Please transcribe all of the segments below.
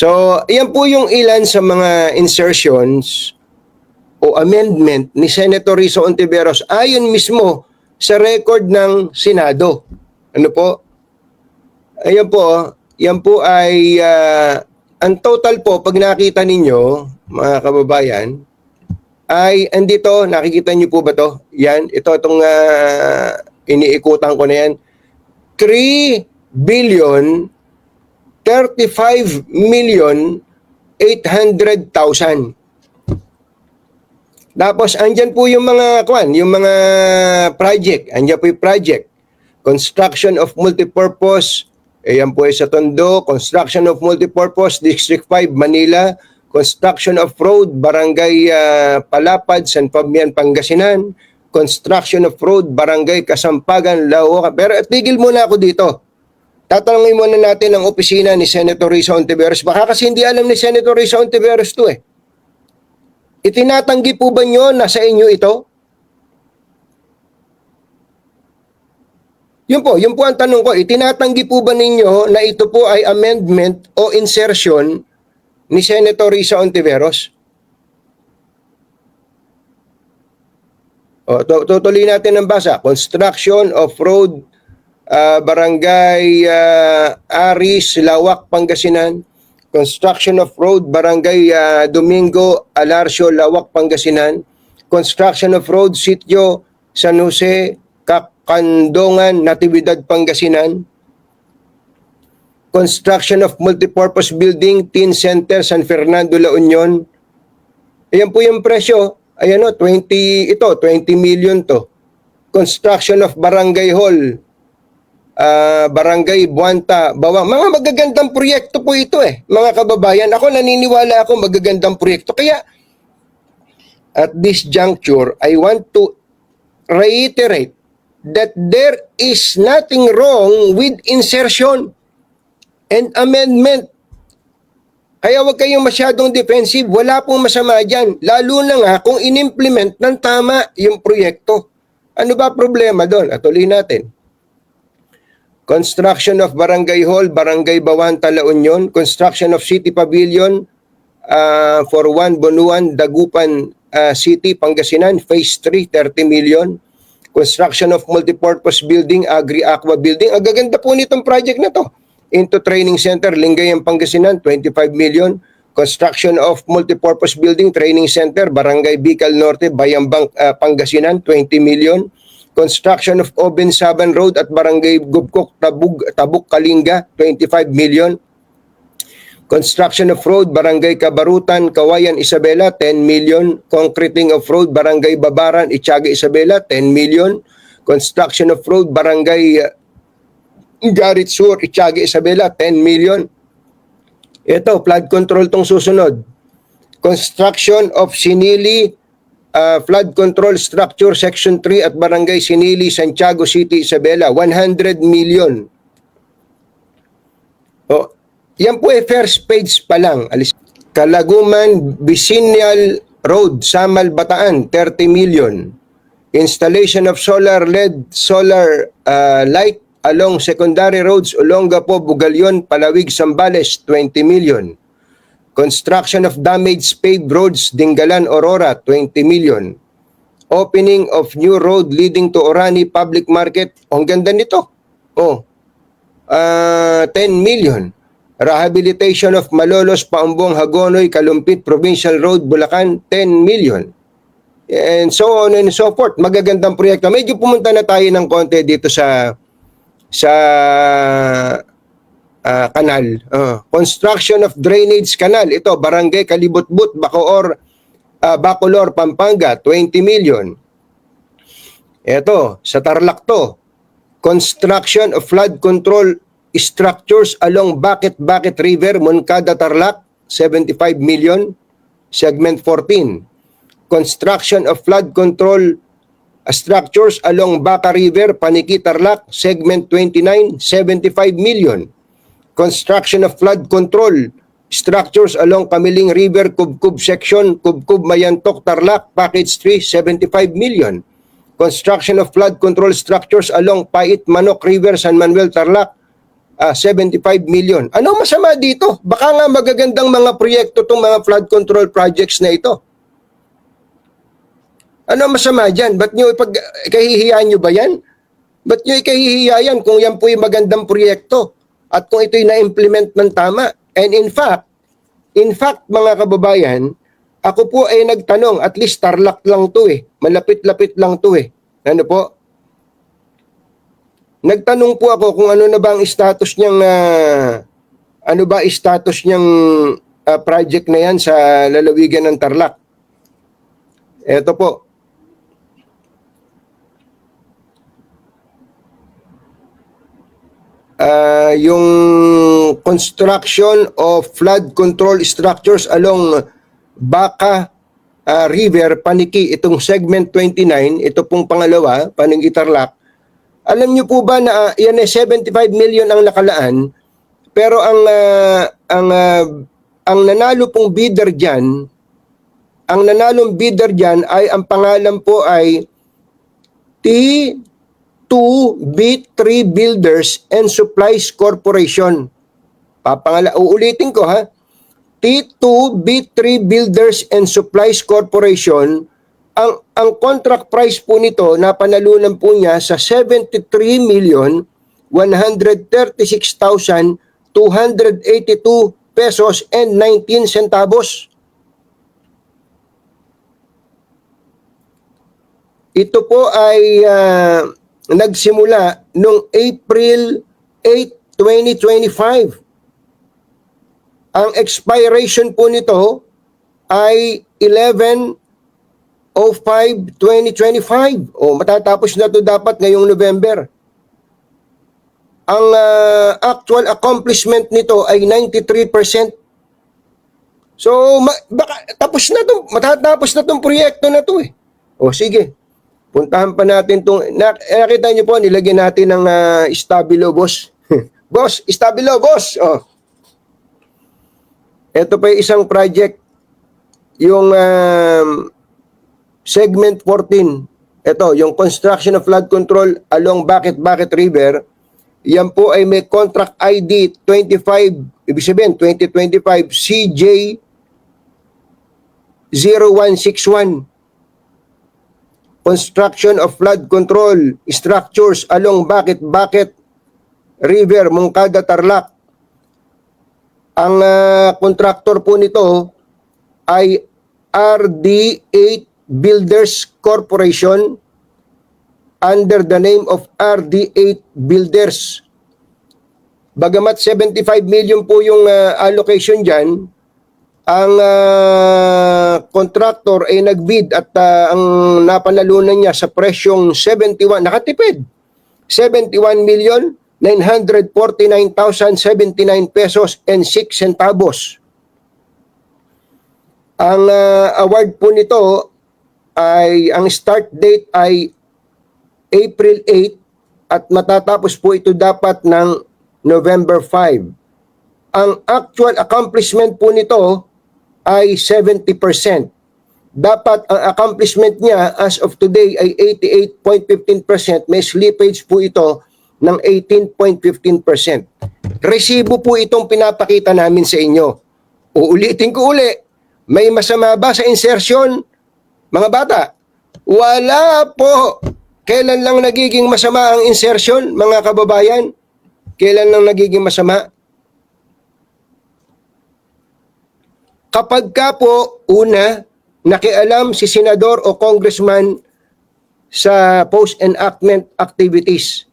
So, yan po yung ilan sa mga insertions o amendment ni Senator Rizzo Ontiveros ayon mismo sa record ng Senado. Ano po? Ayan po, yan po ay ah, ang total po pag nakita ninyo, mga kababayan, ay andito, nakikita niyo po ba to? Yan, ito itong ah, iniikutan ko na yan. 3 billion 35 million 800,000. Tapos andyan po yung mga kwan, yung mga project. Andyan po yung project. Construction of multipurpose, ayan po ay sa Tondo, construction of multipurpose District 5 Manila, construction of road Barangay ah, Palapad, San Fabian, Pangasinan, construction of road Barangay Kasampagan, Laoca. Pero tigil muna ako dito. Tatanungin muna natin ang opisina ni Senator Risa Ontiveros. Baka kasi hindi alam ni Senator Risa Ontiveros to eh. Itinatanggi po ba nyo na sa inyo ito? Yun po, yun po ang tanong ko. Itinatanggi po ba ninyo na ito po ay amendment o insertion ni Senator Risa Ontiveros? O, tu- tutuloy natin ang basa. Construction of road ah, Barangay ah, Aris, Lawak, Pangasinan. Construction of road Barangay ah, Domingo, Alarcio, Lawak, Pangasinan. Construction of road Sitio, San Jose, Kakandongan, Natividad, Pangasinan. Construction of multipurpose building, Teen Center, San Fernando, La Union. Ayan po yung presyo. Ayan o, 20, ito, 20 million to. Construction of Barangay Hall, ah, Barangay Buanta, Bawang. Mga magagandang proyekto po ito eh, mga kababayan. Ako naniniwala ako magagandang proyekto. Kaya, at this juncture, I want to reiterate that there is nothing wrong with insertion and amendment. Kaya huwag kayong masyadong defensive. Wala pong masama dyan. Lalo na nga kung inimplement ng tama yung proyekto. Ano ba problema doon? Atuloy natin. Construction of Barangay Hall, Barangay Bawanta, La Union. Construction of City Pavilion uh, for one Bonuan, Dagupan uh, City, Pangasinan. Phase 3, 30 million. Construction of Multipurpose Building, Agri-Aqua Building. Ang gaganda po nitong project na to. Into Training Center, Lingayen, Pangasinan, 25 million. Construction of Multipurpose Building, Training Center, Barangay Bicol Norte, Bayambang, uh, Pangasinan, 20 million. Construction of Oben Saban Road at Barangay Gubkok, Tabug, Tabuk, Kalinga, 25 million. Construction of road, Barangay Kabarutan, Kawayan, Isabela, 10 million. Concreting of road, Barangay Babaran, Itsaga, Isabela, 10 million. Construction of road, Barangay uh, Garit Sur, Itsaga, Isabela, 10 million. Ito, flood control tong susunod. Construction of Sinili uh, Flood Control Structure Section 3 at Barangay Sinili, Santiago City, Isabela, 100 million. O, yan po ay first page pa lang. Alis. Kalaguman Bisinal Road, Samal, Bataan, 30 million. Installation of solar LED, solar uh, light along secondary roads, Olongapo, Bugalyon, Palawig, Sambales, 20 million. Construction of damaged paved roads, Dingalan, Aurora, 20 million. Opening of new road leading to Orani Public Market. Ang ganda nito. Oh, ah 10 million. Rehabilitation of Malolos, Paumbong, Hagonoy, Kalumpit, Provincial Road, Bulacan, 10 million. And so on and so forth. Magagandang proyekto. Medyo pumunta na tayo ng konti dito sa sa ah, kanal. Ah, construction of drainage canal. Ito, Barangay Kalibutbut, Bacoor, ah, Bacolor, Pampanga, 20 million. Ito, sa Tarlac to. Construction of flood control structures along Bakit Bakit River, Moncada, Tarlac, 75 million. Segment 14. Construction of flood control uh, structures along Baka River, Paniki, Tarlac, segment 29, 75 million. Construction of flood control structures along Kamiling River, Kubkub section, Kubkub, Mayantok, Tarlac, package 3, 75 million. Construction of flood control structures along Pait, Manok River, San Manuel, Tarlac, ah, 75 million. Ano masama dito? Baka nga magagandang mga proyekto tong mga flood control projects na ito. Ano masama dyan? Ba't nyo ipag, kahihiyaan nyo ba yan? Ba't nyo ikahihiya yan kung yan po yung magandang proyekto at kung ito'y na-implement ng tama? And in fact, in fact mga kababayan, ako po ay nagtanong, at least Tarlac lang to eh. Malapit-lapit lang to eh. Ano po? Nagtanong po ako kung ano na ba ang status niyang ah, ano ba status niyang ah, project na yan sa lalawigan ng Tarlac. Ito po. Ah, yung construction of flood control structures along Baka ah, River, Paniki, itong segment 29, ito pong pangalawa, Panigi Tarlac. Alam niyo po ba na ah, yan ay 75 million ang nakalaan, pero ang ah, ang ah, ang nanalo pong bidder diyan, ang nanalong bidder diyan ay ang pangalan po ay T2 B3 Builders and Supplies Corporation. Papangala, uulitin ko ha. T2 B3 Builders and Supplies Corporation, ang ang contract price po nito napanalunan po niya sa 73 million 136,282 pesos and 19 centavos. Ito po ay ah, nagsimula noong April 8, 2025. Ang expiration po nito ay 11.05.2025. O matatapos na to dapat ngayong November. Ang ah, actual accomplishment nito ay 93%. So, ma- baka, tapos na to, matatapos na tong proyekto na to eh. O sige, puntahan pa natin tong, na, eh, nakita niyo po, nilagyan natin ng ah, stabilo, boss. boss, stabilo, boss. Oh. Ito pa yung isang project, yung um, segment 14. Ito, yung construction of flood control along Bakit Bakit River. Yan po ay may contract ID 25, ibig sabihin 2025 CJ 0161. Construction of flood control structures along Bakit Bakit River, Mungkada, Tarlac. Ang ah, contractor po nito ay RD8 Builders Corporation under the name of RD8 Builders. Bagamat 75 million po yung ah, allocation dyan, ang ah, contractor ay nagbid at ah, ang napanalunan niya sa presyong 71, nakatipid, 71 million 949,079 pesos and 6 centavos. Ang ah, award po nito ay ang start date ay April 8 at matatapos po ito dapat ng November 5. Ang actual accomplishment po nito ay 70%. Dapat ang accomplishment niya as of today ay 88.15%. May slippage po ito ng 18.15%. Resibo po itong pinapakita namin sa inyo. Uulitin ko uli, may masama ba sa insertion? Mga bata, wala po. Kailan lang nagiging masama ang insertion, mga kababayan? Kailan lang nagiging masama? Kapag ka po, una, nakialam si senador o congressman sa post-enactment activities.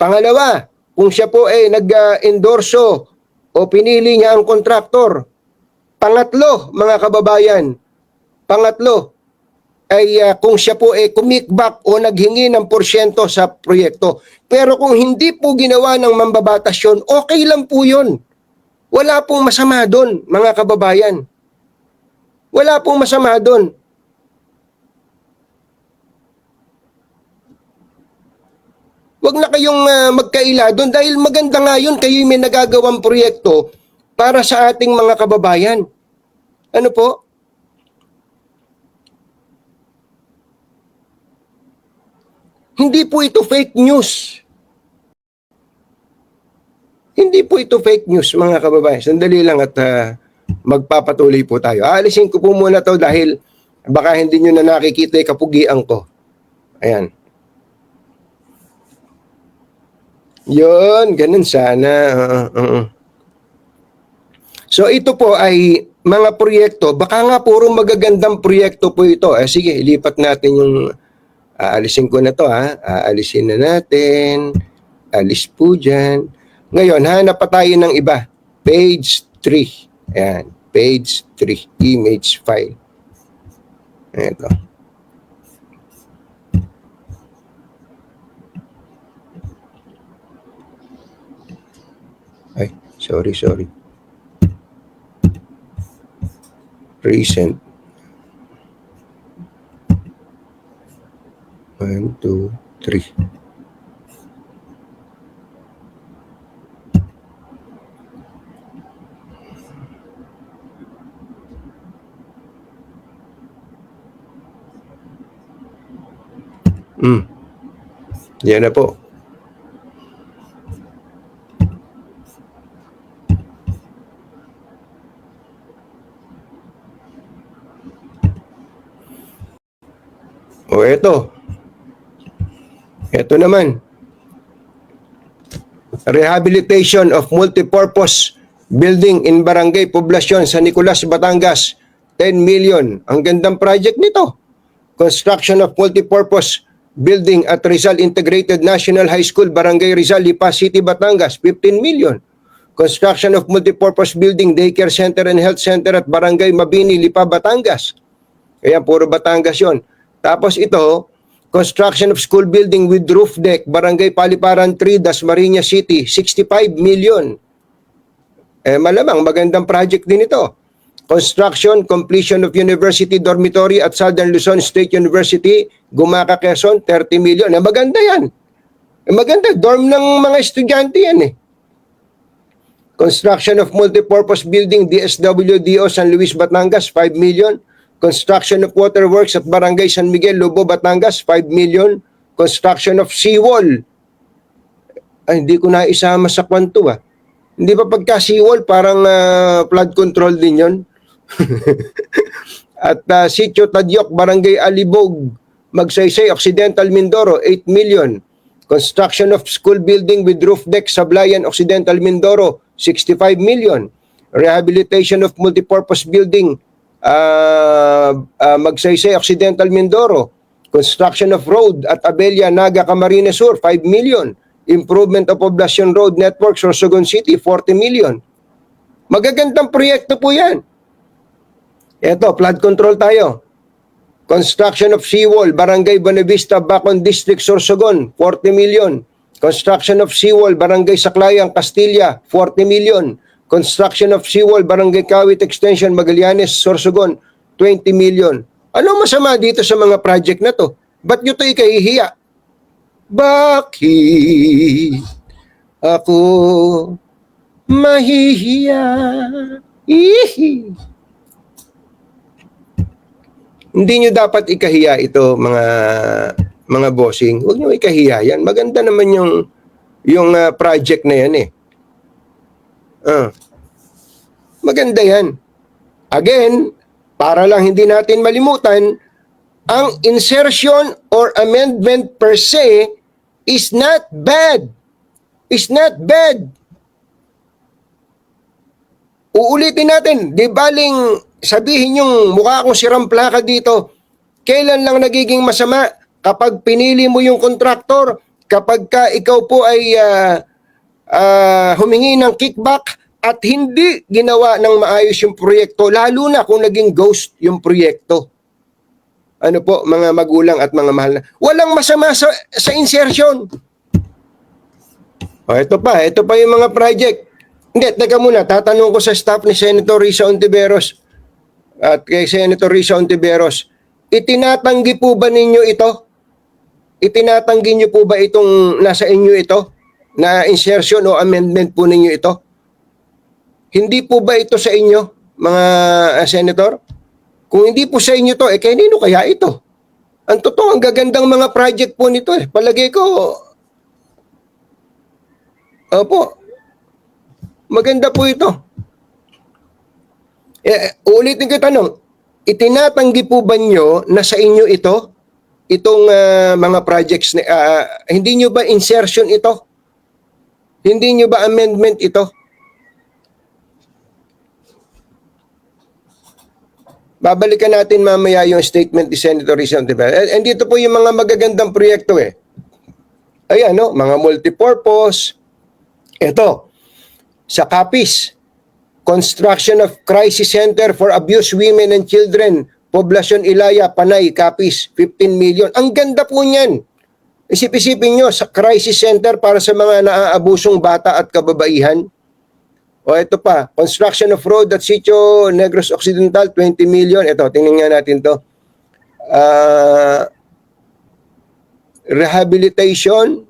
Pangalawa, kung siya po ay nag-endorso o pinili niya ang kontraktor. Pangatlo, mga kababayan, pangatlo, ay ah, kung siya po ay kumikbak o naghingi ng porsyento sa proyekto. Pero kung hindi po ginawa ng mambabatas yun, okay lang po yun. Wala pong masama doon, mga kababayan. Wala pong masama doon. Huwag na kayong ah, magkaila doon dahil maganda nga yun kayo may nagagawang proyekto para sa ating mga kababayan. Ano po? Hindi po ito fake news. Hindi po ito fake news mga kababayan. Sandali lang at ah, magpapatuloy po tayo. Aalisin ko po muna to dahil baka hindi nyo na nakikita yung kapugian ko. Ayan. Yun, ganun sana. Oo, oo. So ito po ay mga proyekto, baka nga puro magagandang proyekto po ito. Eh sige, ilipat natin yung aalisin ko na to ha. Aalisin na natin. Alis po dyan. Ngayon, hanap pa tayo ng iba. Page 3. Ayan. Page 3. Image file. Ito. Ay, sorry, sorry. Recent. One, two, three. Hmm. Yan na po. O eto. Eto naman. Rehabilitation of multipurpose building in Barangay Poblacion sa Nicolas, Batangas. 10 million. Ang gandang project nito. Construction of multipurpose building at Rizal Integrated National High School, Barangay Rizal, Lipa City, Batangas. 15 million. Construction of multipurpose building, daycare center and health center at Barangay Mabini, Lipa, Batangas. Kaya puro Batangas yon. Tapos ito, construction of school building with roof deck, Barangay Paliparan 3, Dasmariñas City, 65 million. Eh malamang magandang project din ito. Construction, completion of university dormitory at Southern Luzon State University, Gumaca, Quezon, 30 million. Eh maganda yan. Eh maganda, dorm ng mga estudyante yan eh. Construction of multipurpose building, DSWDO San Luis, Batangas, 5 million. Construction of waterworks at Barangay San Miguel, Lobo, Batangas, 5 million. Construction of seawall. Ay, hindi ko na isama sa kwanto ah. Hindi ba pagka seawall, parang ah, flood control din yon? at uh, Sitio Tadyok, Barangay Alibog, Magsaysay, Occidental Mindoro, 8 million. Construction of school building with roof deck, Sablayan, Occidental Mindoro, 65 million. Rehabilitation of multipurpose building, uh, uh, Magsaysay, Occidental Mindoro. Construction of road at Abella, Naga, Camarines Sur, 5 million. Improvement of Poblacion Road Network, Sorsogon City, 40 million. Magagandang proyekto po yan. Ito, flood control tayo. Construction of seawall, Barangay Bonavista, Bacon District, Sorsogon, 40 million. Construction of seawall, Barangay Saclayan, Castilla, 40 million. Construction of seawall, Barangay Kawit Extension, Magallanes, Sorsogon, 20 million. Ano masama dito sa mga project na to? Ba't nyo to ikahihiya? Bakit ako mahihiya? Ihi. Hindi nyo dapat ikahiya ito mga mga bossing. Huwag nyo ikahiya yan. Maganda naman yung yung ah, project na yan eh. Ah. Maganda yan. Again, para lang hindi natin malimutan, ang insertion or amendment per se is not bad. Is not bad. Uulitin natin, di baling sabihin yung mukha akong sirang plaka dito, kailan lang nagiging masama kapag pinili mo yung kontraktor, kapag ka ikaw po ay ah, ah, humingi ng kickback at hindi ginawa ng maayos yung proyekto, lalo na kung naging ghost yung proyekto. Ano po, mga magulang at mga mahal na. Walang masama sa, sa insertion. O, ito pa, ito pa yung mga project. Hindi, teka muna, tatanong ko sa staff ni Senator Risa Ontiveros at kay Senator Risa Ontiveros, itinatanggi po ba ninyo ito? Itinatanggi niyo po ba itong nasa inyo ito? Na insertion o amendment po ninyo ito? Hindi po ba ito sa inyo, mga uh, senator? Kung hindi po sa inyo to, eh kanino kaya ito? Ang totoo, ang gagandang mga project po nito eh. Palagay ko, opo, maganda po ito. Eh, ulitin ko tanong, itinatanggi po ba nyo na sa inyo ito? Itong ah, mga projects, na, ah, hindi nyo ba insertion ito? Hindi nyo ba amendment ito? Babalikan natin mamaya yung statement ni Senator Rizal. Diba? And dito po yung mga magagandang proyekto eh. Ayan, no? mga multipurpose. Ito, sa Capiz, Construction of Crisis Center for Abused Women and Children, Poblasyon Ilaya, Panay, Capiz, 15 million. Ang ganda po niyan. Isip-isipin nyo, sa crisis center para sa mga naaabusong bata at kababaihan. O ito pa, construction of road at Sitio Negros Occidental, 20 million. Ito, tingnan nga natin to. Ah, rehabilitation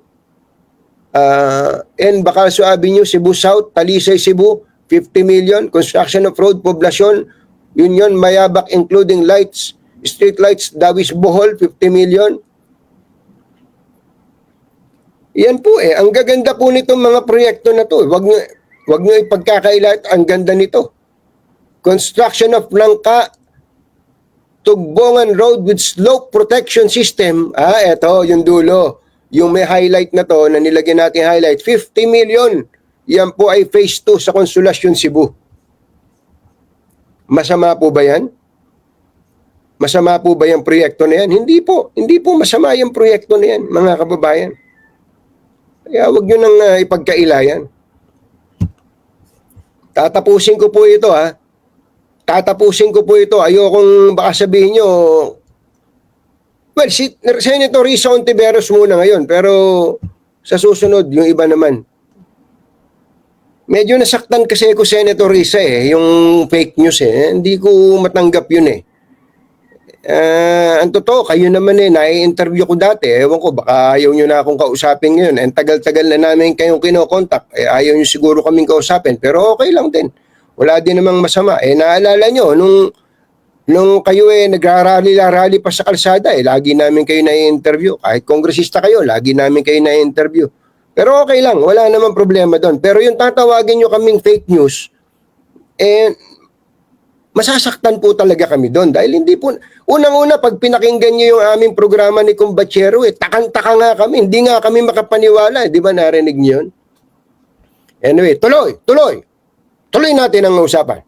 uh, in Bacalso Avenue, Cebu South, Talisay, Cebu, 50 million. Construction of road, poblasyon, Union, Mayabak, including lights, street lights, Dawis, Bohol, 50 million. Yan po eh. Ang gaganda po nitong mga proyekto na to. Wag nyo, wag nyo ipagkakaila. Ang ganda nito. Construction of Langka, Tugbongan Road with Slope Protection System. Ah, eto, yung dulo. Yung may highlight na to, na nilagyan natin highlight, 50 million. Yan po ay phase 2 sa Konsolasyon Cebu. Masama po ba yan? Masama po ba yung proyekto na yan? Hindi po. Hindi po masama yung proyekto na yan, mga kababayan. Kaya huwag nyo nang uh, ipagkailayan. Tatapusin ko po ito ha. Tatapusin ko po ito. Ayokong baka sabihin nyo, well, si Senator Risa Ontiveros muna ngayon, pero sa susunod, yung iba naman. Medyo nasaktan kasi ako Senator Risa eh, yung fake news eh. Hindi ko matanggap yun eh. Uh, ang totoo, kayo naman eh, nai-interview ko dati. Ewan ko, baka ayaw nyo na akong kausapin ngayon. And tagal-tagal na namin kayong kinokontak. Eh, ayaw nyo siguro kaming kausapin. Pero okay lang din. Wala din namang masama. Eh, naalala nyo, nung, nung kayo eh, nagrarally-rally pa sa kalsada, eh, lagi namin kayo na-interview. Kahit kongresista kayo, lagi namin kayo na-interview. Pero okay lang, wala namang problema doon. Pero yung tatawagin nyo kaming fake news, eh, masasaktan po talaga kami doon. Dahil hindi po unang-una pag pinakinggan niyo yung aming programa ni Kumbachero eh takan-taka nga kami. Hindi nga kami makapaniwala eh. di ba narinig niyo yun? Anyway tuloy tuloy. Tuloy natin ang usapan.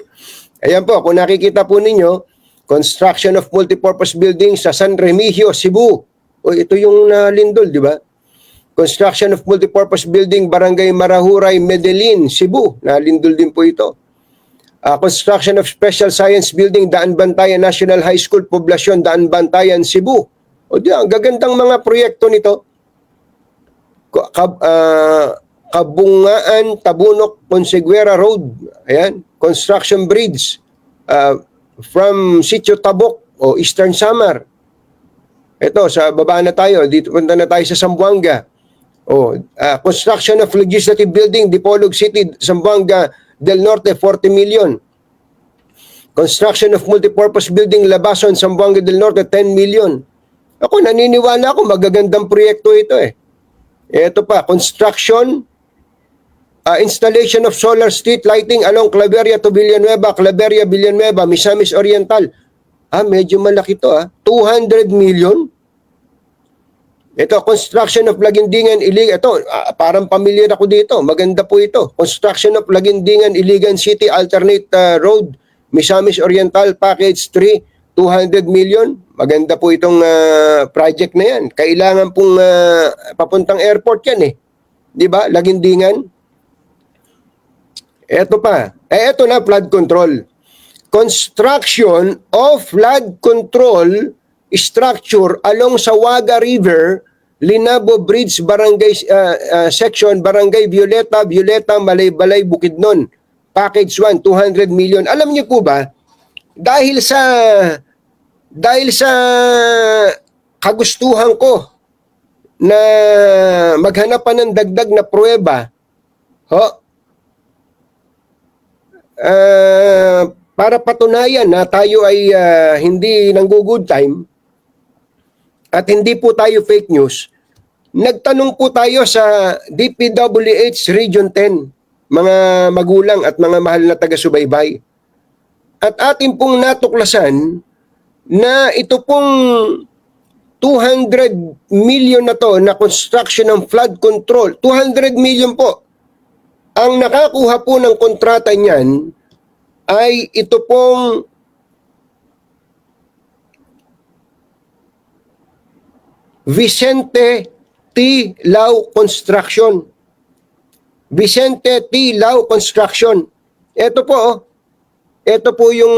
Ayan po kung nakikita po ninyo construction of multipurpose building sa San Remigio Cebu. O ito yung uh, lindol di ba construction of multipurpose building Barangay Marahuray Medellin Cebu nalindol din po ito Uh, construction of Special Science Building Daan Bantayan National High School Poblasyon Daan Bantayan Cebu. O di ang gagandang mga proyekto nito. Kab, uh, Kabungaan Tabunok Conseguera Road. Ayan, construction bridge uh, from Sitio Tabok o Eastern Samar. Ito sa baba na tayo, dito punta na tayo sa Zamboanga. Oh, uh, construction of legislative building Dipolog City, Zamboanga del Norte 40 million. Construction of multipurpose building Labason, Zamboanga del Norte 10 million. Ako naniniwala ako magagandang proyekto ito eh. Ito pa, construction uh, installation of solar street lighting along Claveria to Villanueva, Claveria, Villanueva, Misamis Oriental. Ah, medyo malaki to ah. 200 million. Ito, construction of Lagindingan Iligan. Ito, uh, parang familiar ako dito. Maganda po ito. Construction of Lagindingan Iligan City Alternate uh, Road, Misamis Oriental Package 3, 200 million. Maganda po itong uh, project na yan. Kailangan pong uh, papuntang airport yan eh. Di ba? Lagindingan. Ito pa. Eh, ito na, flood control. Construction of flood control structure along Sawaga River Linabo Bridge Barangay uh, uh, Section Barangay Violeta Violeta Malay-Balay Bukidnon Package 1 200 million. Alam niyo po ba dahil sa dahil sa kagustuhan ko na maghanap pa ng dagdag na pruweba ho uh, para patunayan na tayo ay uh, hindi nang good time at hindi po tayo fake news, nagtanong po tayo sa DPWH Region 10. mga magulang at mga mahal na taga-subaybay. At atin pong natuklasan na ito pong 200 million na to na construction ng flood control, 200 million po. Ang nakakuha po ng kontrata niyan ay ito pong Vicente T. Lau Construction. Vicente T. Lau Construction. Ito po, oh. ito po yung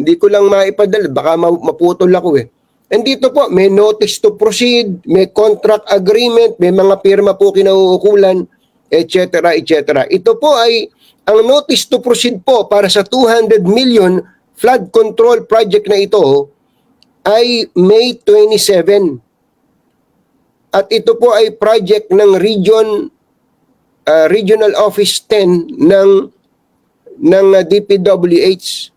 hindi ko lang maipadala, baka ma- maputol ako eh. And dito po, may notice to proceed, may contract agreement, may mga pirma po kinauukulan, etc. etc. Ito po ay, ang notice to proceed po para sa 200 million flood control project na ito ay May 27. At ito po ay project ng region uh, Regional Office 10 ng ng DPWH.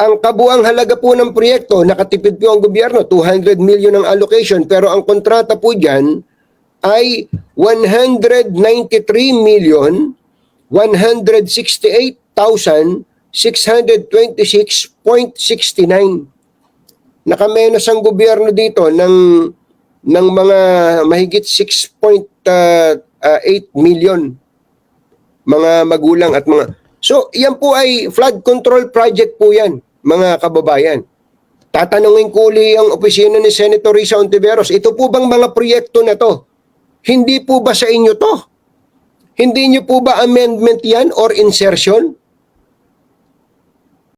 Ang kabuang halaga po ng proyekto, nakatipid po ang gobyerno, 200 million ang allocation, pero ang kontrata po dyan ay 193 million 168,626.69. Nakamenos ang gobyerno dito ng ng mga mahigit 6.8 million mga magulang at mga So, yan po ay flood control project po yan, mga kababayan. Tatanungin ko uli ang opisina ni Senator Risa Ontiveros, ito po bang mga proyekto na to? Hindi po ba sa inyo to? Hindi nyo po ba amendment yan or insertion?